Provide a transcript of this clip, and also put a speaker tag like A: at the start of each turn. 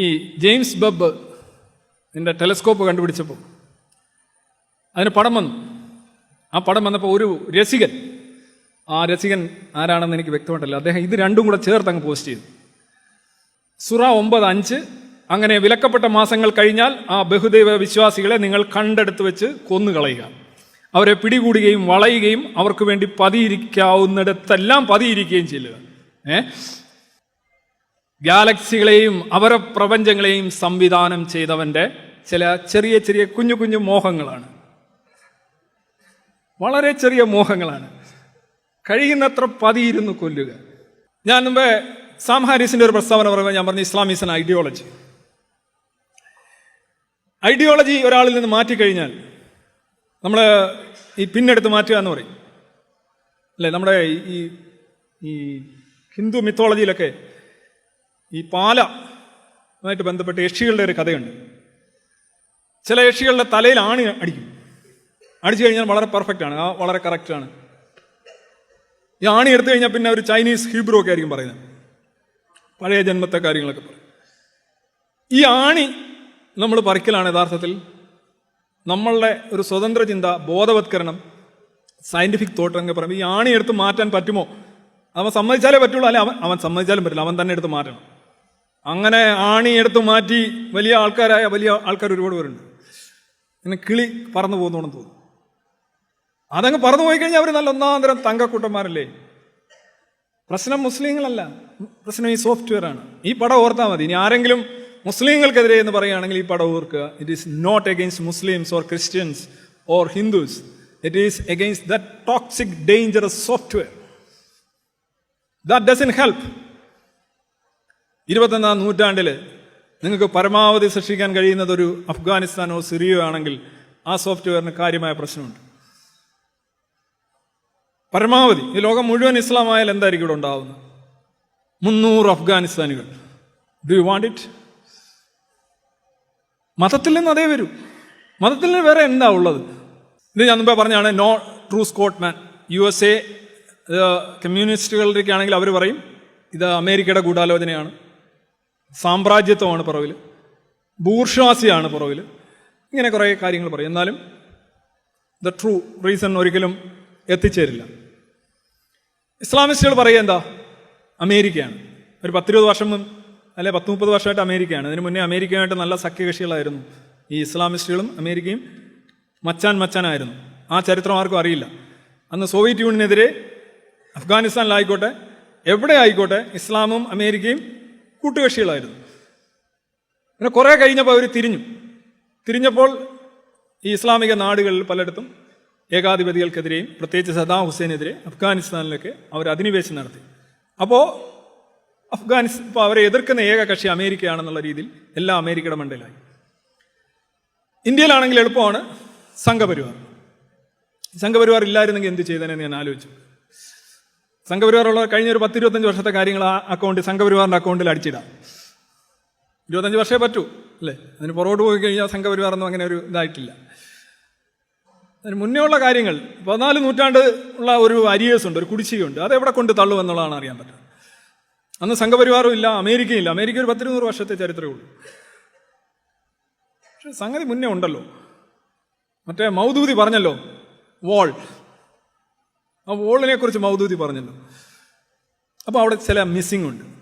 A: ഈ ജെയിംസ് ബബ്ബ് ഇതിന്റെ ടെലസ്കോപ്പ് കണ്ടുപിടിച്ചപ്പോൾ അതിന് പടം വന്നു. ആ പടം വന്നപ്പോൾ ഒരു രസികൻ ആ രസികൻ ആരാണെന്ന് എനിക്ക് വ്യക്തമായിട്ടില്ല. അദ്ദേഹം ഇത് രണ്ടും കൂടെ ചേർത്ത് അങ്ങ് പോസ്റ്റ് ചെയ്തു. സുറ ഒമ്പത് അഞ്ച് അങ്ങനെ വിലക്കപ്പെട്ട മാസങ്ങൾ കഴിഞ്ഞാൽ ആ ബഹുദൈവ വിശ്വാസികളെ നിങ്ങൾ കണ്ടെടുത്ത് വെച്ച് കൊന്നുകളയുക അവരെ പിടികൂടുകയും വളയുകയും അവർക്ക് വേണ്ടി പതിയിരിക്കാവുന്നിടത്തെല്ലാം പതിയിരിക്കുകയും ചെയ്യുക. ഏ? ഗാലക്സികളെയും അവര പ്രപഞ്ചങ്ങളെയും സംവിധാനം ചെയ്തവന്റെ ചില ചെറിയ ചെറിയ കുഞ്ഞു കുഞ്ഞു മോഹങ്ങളാണ്. വളരെ ചെറിയ മോഹങ്ങളാണ്. കഴിയുന്നത്ര പതിയിരുന്നു കൊല്ലുക. ഞാൻ മുമ്പേ സാം ഹാരിസിന്റെ ഒരു പ്രസ്താവന പറയുമ്പോൾ ഞാൻ പറഞ്ഞു Islam is an ideology ideology ഒരാളിൽ നിന്ന് മാറ്റിക്കഴിഞ്ഞാൽ നമ്മൾ ഈ പിന്നെടുത്ത് മാറ്റുക എന്ന് പറയും. അല്ലേ? നമ്മുടെ ഈ ഈ ഹിന്ദു മിത്തോളജിയിലൊക്കെ ഈ പാല ആയിട്ട് ബന്ധപ്പെട്ട് യക്ഷികളുടെ ഒരു കഥയുണ്ട്. ചില യക്ഷികളുടെ തലയിൽ ആണി അടിക്കും. അടിച്ചു കഴിഞ്ഞാൽ വളരെ പെർഫെക്റ്റ് ആണ്. ആ വളരെ കറക്റ്റ് ആണ്. ഈ ആണി എടുത്തു കഴിഞ്ഞാൽ പിന്നെ ഒരു ചൈനീസ് ഹീബ്രോ ഒക്കെ ആയിരിക്കും പറയുന്നത്. പഴയ ജന്മത്തെ കാര്യങ്ങളൊക്കെ പറയും. ഈ ആണി നമ്മൾ പറിക്കലാണ് യഥാർത്ഥത്തിൽ. നമ്മളുടെ ഒരു സ്വതന്ത്ര ചിന്ത ബോധവത്കരണം സയന്റിഫിക് തോട്ട് എന്നൊക്കെ പറയുമ്പോൾ ഈ ആണി എടുത്ത് മാറ്റാൻ പറ്റുമോ? അവൻ സമ്മതിച്ചാലേ പറ്റുള്ളൂ അല്ലെ അവൻ അവൻ സമ്മതിച്ചാലും പറ്റില്ല അവൻ തന്നെ എടുത്ത് മാറ്റണം. അങ്ങനെ ആണി എടുത്ത് മാറ്റി വലിയ ആൾക്കാരായ വലിയ ആൾക്കാർ ഒരുപാട് പേരുണ്ട്. പിന്നെ കിളി പറന്നു പോകുന്നോണെന്ന് തോന്നുന്നു അതങ്ങ് പറന്നു പോയി കഴിഞ്ഞാൽ അവർ നല്ല ഒന്നാന്തരം തങ്കക്കൂട്ടന്മാരല്ലേ? പ്രശ്നം മുസ്ലിങ്ങളല്ല. പ്രശ്നം ഈ സോഫ്റ്റ്വെയർ ആണ് ഈ പടം ഓർത്താൽ മതി. ഇനി ആരെങ്കിലും മുസ്ലിങ്ങൾക്കെതിരെ എന്ന് പറയുകയാണെങ്കിൽ ഈ പടം ഓർക്കുക. It is not against Muslims or Christians or Hindus it is against the toxic dangerous software that doesn't help ഇരുപത്തൊന്നാം നൂറ്റാണ്ടിൽ നിങ്ങൾക്ക് പരമാവധി സൃഷ്ടിക്കാൻ കഴിയുന്നത് ഒരു അഫ്ഗാനിസ്ഥാനോ സിറിയോ ആണെങ്കിൽ ആ സോഫ്റ്റ്വെയറിന് കാര്യമായ പ്രശ്നമുണ്ട്. പരമാവധി ഈ ലോകം മുഴുവൻ ഇസ്ലാമായാൽ എന്തായിരിക്കും ഇവിടെ ഉണ്ടാവുന്നത്? മുന്നൂറ് അഫ്ഗാനിസ്ഥാനികൾ. ഡു യു വാണ്ട് ഇറ്റ് മതത്തിൽ നിന്ന് അതേ വരൂ. മതത്തിൽ നിന്ന് വേറെ എന്താ ഉള്ളത്? ഇത് ഞാൻ മുമ്പേ പറഞ്ഞാണ് no true Scotsman U S A കമ്മ്യൂണിസ്റ്റുകളുടെയൊക്കെ ആണെങ്കിൽ അവർ പറയും ഇത് അമേരിക്കയുടെ ഗൂഢാലോചനയാണ്. സാമ്രാജ്യത്വമാണ് പുറവിൽ ബൂർഷ്വാസിയാണ് പുറവിൽ ഇങ്ങനെ കുറേ കാര്യങ്ങൾ പറയും. എന്നാലും ദ ട്രൂ റീസൺ ഒരിക്കലും എത്തിച്ചേരില്ല. ഇസ്ലാമിസ്റ്റുകൾ പറയുക എന്താ? അമേരിക്കയാണ്. ഒരു പത്തിരുപത് വർഷം അല്ലെ പത്ത് മുപ്പത് വർഷമായിട്ട് അമേരിക്കയാണ്. അതിന് മുന്നേ അമേരിക്കയുമായിട്ട് നല്ല സഖ്യകക്ഷികളായിരുന്നു ഈ ഇസ്ലാമിസ്റ്റുകളും അമേരിക്കയും മച്ചാൻ മച്ചാനായിരുന്നു. ആ ചരിത്രം ആർക്കും അറിയില്ല. അന്ന് സോവിയറ്റ് യൂണിയനെതിരെ അഫ്ഗാനിസ്ഥാനിലായിക്കോട്ടെ എവിടെ ആയിക്കോട്ടെ ഇസ്ലാമും അമേരിക്കയും കൂട്ടുകക്ഷികളായിരുന്നു. പിന്നെ കുറേ കഴിഞ്ഞപ്പോൾ അവർ തിരിഞ്ഞു. തിരിഞ്ഞപ്പോൾ ഈ ഇസ്ലാമിക നാടുകളിൽ പലയിടത്തും ഏകാധിപതികൾക്കെതിരെയും പ്രത്യേകിച്ച് സദാം ഹുസൈനെതിരെ അഫ്ഗാനിസ്ഥാനിലൊക്കെ അവർ അധിനിവേശം നടത്തി. അപ്പോൾ അഫ്ഗാനിസ്ഥാൻ ഇപ്പോൾ അവരെ എതിർക്കുന്ന ഏക കക്ഷി അമേരിക്കയാണെന്നുള്ള രീതിയിൽ എല്ലാ അമേരിക്കയുടെ മണ്ടയിലായി ഇന്ത്യയിലാണെങ്കിൽ എളുപ്പമാണ് സംഘപരിവാർ. സംഘപരിവാർ ഇല്ലായിരുന്നെങ്കിൽ എന്ത് ചെയ്തേനെന്ന് ഞാൻ ആലോചിച്ചു. സംഘപരിവാറുള്ള കഴിഞ്ഞ ഒരു പത്തിരുപത്തഞ്ച് വർഷത്തെ കാര്യങ്ങൾ ആ അക്കൗണ്ടിൽ സംഘപരിവാറിന്റെ അക്കൗണ്ടിൽ അടിച്ചിടാം. ഇരുപത്തഞ്ച് വർഷമേ പറ്റൂ അല്ലേ? അതിന് പുറകോട്ട് പോയി കഴിഞ്ഞാൽ സംഘപരിവാറൊന്നും അങ്ങനെ ഒരു ഇതായിട്ടില്ല. അതിന് മുന്നേ ഉള്ള കാര്യങ്ങൾ പതിനാല് നൂറ്റാണ്ട് ഉള്ള ഒരു അരിയേഴ്സ് ഉണ്ട് ഒരു കുടിശ്ശികയുണ്ട്. അത് എവിടെ കൊണ്ട് തള്ളും എന്നുള്ളതാണ് അറിയാൻ പറ്റുന്നത്. അന്ന് സംഘപരിവാറും ഇല്ല അമേരിക്കയും ഇല്ല. അമേരിക്ക ഒരു പത്തിരുന്നൂറ് വർഷത്തെ ചരിത്രമേ ഉള്ളൂ. പക്ഷെ സംഗതി മുന്നേ ഉണ്ടല്ലോ. മറ്റേ മൗദൂതി പറഞ്ഞല്ലോ വോൾ ആ വോളിനെ കുറിച്ച് മൗദൂതി പറഞ്ഞല്ലോ. അപ്പോൾ അവിടെ ചില മിസ്സിംഗ് ഉണ്ട്.